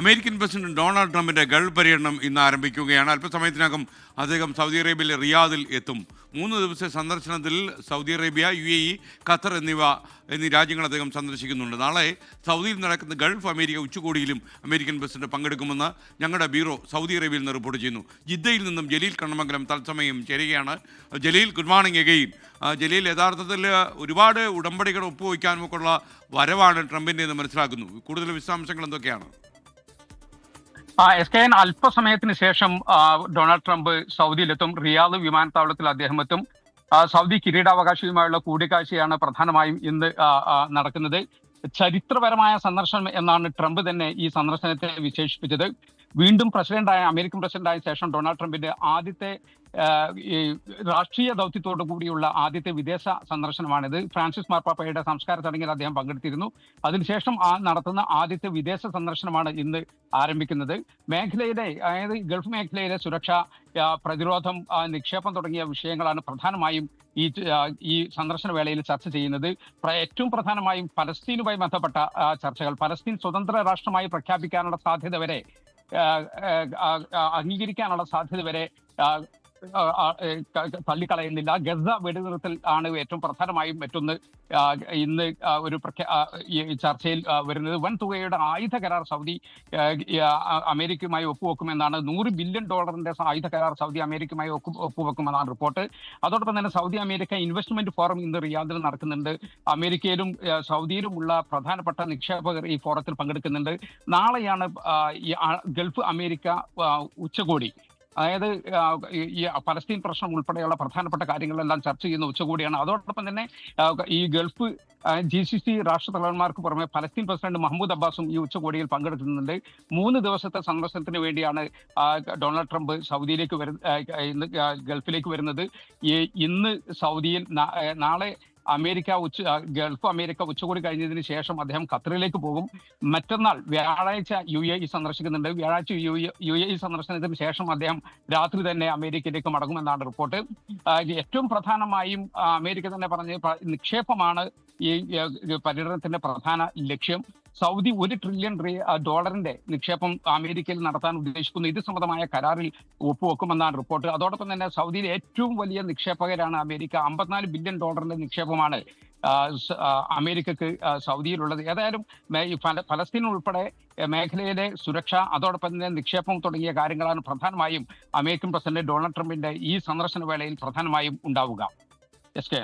American president Donald ട്രംപിന്റെ Gulf പര്യടനം ഇന്ന് ആരംഭിക്കുകയാണ്. അല്പസമയത്തിനകം അദ്ദേഹം സൗദി അറേബ്യയിലെ റിയാദിൽ എത്തും. മൂന്ന് ദിവസത്തെ സന്ദർശനത്തിൽ Saudi Arabia U A E Qatar എന്നിവ എന്നീ രാജ്യങ്ങൾ അദ്ദേഹം സന്ദർശിക്കുന്നുണ്ട്. നാളെ സൗദിയിൽ നടക്കുന്ന ഗൾഫ് അമേരിക്ക ഉച്ചകോടിയിലും അമേരിക്കൻ പ്രസിഡന്റ് പങ്കെടുക്കുമെന്ന് ഞങ്ങളുടെ ബ്യൂറോ സൗദി അറേബ്യയിൽ നിന്ന് റിപ്പോർട്ട് ചെയ്യുന്നു. ജിദ്ദയിൽ നിന്നും ജലീൽ കണ്ണമംഗലം തത്സമയം ചേരുകയാണ്. Jaleel good morning again Jaleel യഥാർത്ഥത്തിൽ ഒരുപാട് ഉടമ്പടികൾ ഒപ്പുവയ്ക്കാനുമൊക്കെയുള്ള വരവാണ് ട്രംപിന്റെ എന്ന് മനസ്സിലാക്കുന്നു. കൂടുതൽ വിശദാംശങ്ങൾ എന്തൊക്കെയാണ്? എസ് കെ എൻ അല്പസമയത്തിന് ശേഷം ഡൊണാൾഡ് ട്രംപ് സൗദിയിലെത്തും റിയാദ് വിമാനത്താവളത്തിൽ അദ്ദേഹം എത്തും സൗദി കിരീടാവകാശിയുമായുള്ള കൂടിക്കാഴ്ചയാണ് പ്രധാനമായും ഇന്ന് നടക്കുന്നത്. ചരിത്രപരമായ സന്ദർശനം എന്നാണ് ട്രംപ് തന്നെ ഈ സന്ദർശനത്തെ വിശേഷിപ്പിച്ചത്. വീണ്ടും പ്രസിഡന്റായ അമേരിക്കൻ പ്രസിഡന്റായ ശേഷം ഡൊണാൾഡ് ട്രംപിന്റെ ആദ്യത്തെ രാഷ്ട്രീയ ദൗത്യത്തോടു കൂടിയുള്ള ആദ്യത്തെ വിദേശ സന്ദർശനമാണിത്. ഫ്രാൻസിസ് മാർപ്പാപ്പയുടെ സംസ്കാര ചടങ്ങിൽ അദ്ദേഹം പങ്കെടുത്തിരുന്നു. അതിനുശേഷം ആ നടത്തുന്ന ആദ്യത്തെ വിദേശ സന്ദർശനമാണ് ഇന്ന് ആരംഭിക്കുന്നത്. മേഖലയിലെ അതായത് ഗൾഫ് മേഖലയിലെ സുരക്ഷ പ്രതിരോധം നിക്ഷേപം തുടങ്ങിയ വിഷയങ്ങളാണ് പ്രധാനമായും ഈ ഈ സന്ദർശന വേളയിൽ ചർച്ച ചെയ്യുന്നത്. ഏറ്റവും പ്രധാനമായും പലസ്തീനുമായി ബന്ധപ്പെട്ട ചർച്ചകൾ പലസ്തീൻ സ്വതന്ത്ര രാഷ്ട്രമായി പ്രഖ്യാപിക്കാനുള്ള സാധ്യത വരെ അംഗീകരിക്കാനുള്ള സാധ്യത വരെ തള്ളിക്കളയുന്നില്ല. ഗസ വെടിനിർത്തൽ ആണ് ഏറ്റവും പ്രധാനമായും മറ്റൊന്ന്. ഇന്ന് ഒരു ചർച്ചയിൽ വരുന്നത് വൻ തുകയുടെ ആയുധ കരാർ സൗദി അമേരിക്കയുമായി ഒപ്പുവെക്കുമെന്നാണ് നൂറ് ബില്യൺ ഡോളറിന്റെ ആയുധ കരാർ സൗദി അമേരിക്കയുമായി ഒപ്പുവെക്കുമെന്നാണ് റിപ്പോർട്ട്. അതോടൊപ്പം തന്നെ സൗദി അമേരിക്ക ഇൻവെസ്റ്റ്മെന്റ് ഫോറം ഇന്ന് റിയാദിൽ നടക്കുന്നുണ്ട്. അമേരിക്കയിലും സൗദിയിലുമുള്ള പ്രധാനപ്പെട്ട നിക്ഷേപകർ ഈ ഫോറത്തിൽ പങ്കെടുക്കുന്നുണ്ട്. നാളെയാണ് ഗൾഫ് അമേരിക്ക ഉച്ചകോടി. അതായത് ഈ- പലസ്തീൻ പ്രശ്നം ഉൾപ്പെടെയുള്ള പ്രധാനപ്പെട്ട കാര്യങ്ങളെല്ലാം ചർച്ച ചെയ്യുന്ന ഉച്ചകോടിയാണ്. അതോടൊപ്പം തന്നെ ഈ ഗൾഫ് ജി സി സി രാഷ്ട്ര തലവന്മാർക്ക് പുറമെ പലസ്തീൻ പ്രസിഡന്റ് മഹമ്മൂദ് അബ്ബാസും ഈ ഉച്ചകോടിയിൽ പങ്കെടുക്കുന്നുണ്ട് മൂന്ന് ദിവസത്തെ സന്ദർശനത്തിന് വേണ്ടിയാണ് ഡൊണാൾഡ് ട്രംപ് സൗദിയിലേക്ക് വരുന്ന ഗൾഫിലേക്ക് വരുന്നത്. ഇന്ന് സൗദിയിൽ നാളെ അമേരിക്ക ഉച്ച ഗൾഫ് അമേരിക്ക ഉച്ചകോടി കഴിഞ്ഞതിന് ശേഷം അദ്ദേഹം ഖത്തറിലേക്ക് പോകും. മറ്റന്നാൾ വ്യാഴാഴ്ച യു എ ഇ സന്ദർശിക്കുന്നുണ്ട്. വ്യാഴാഴ്ച യു യു എ ഇ സന്ദർശനത്തിന് ശേഷം അദ്ദേഹം രാത്രി തന്നെ അമേരിക്കയിലേക്ക് മടങ്ങുമെന്നാണ് റിപ്പോർട്ട്. ഏറ്റവും പ്രധാനമായും അമേരിക്ക തന്നെ പറഞ്ഞ നിക്ഷേപമാണ് ഈ പര്യടനത്തിന്റെ പ്രധാന ലക്ഷ്യം. സൗദി ഒരു ട്രില്യൺ ഡോളറിന്റെ നിക്ഷേപം അമേരിക്കയിൽ നടത്താൻ ഉദ്ദേശിക്കുന്നു. ഇത് സംബന്ധമായ കരാറിൽ ഒപ്പുവെക്കുമെന്നാണ് റിപ്പോർട്ട്. അതോടൊപ്പം തന്നെ സൗദിയിലെ ഏറ്റവും വലിയ നിക്ഷേപകരാണ് അമേരിക്ക. അമ്പത്തിനാല് ബില്യൺ ഡോളറിന്റെ നിക്ഷേപമാണ് അമേരിക്കക്ക് സൗദിയിലുള്ളത്. ഏതായാലും ഫലസ്തീൻ ഉൾപ്പെടെ മേഖലയിലെ സുരക്ഷ അതോടൊപ്പം തന്നെ നിക്ഷേപം തുടങ്ങിയ കാര്യങ്ങളാണ് പ്രധാനമായും അമേരിക്കൻ പ്രസിഡന്റ് ഡൊണാൾഡ് ട്രംപിന്റെ ഈ സന്ദർശന വേളയിൽ പ്രധാനമായും ഉണ്ടാവുക. S K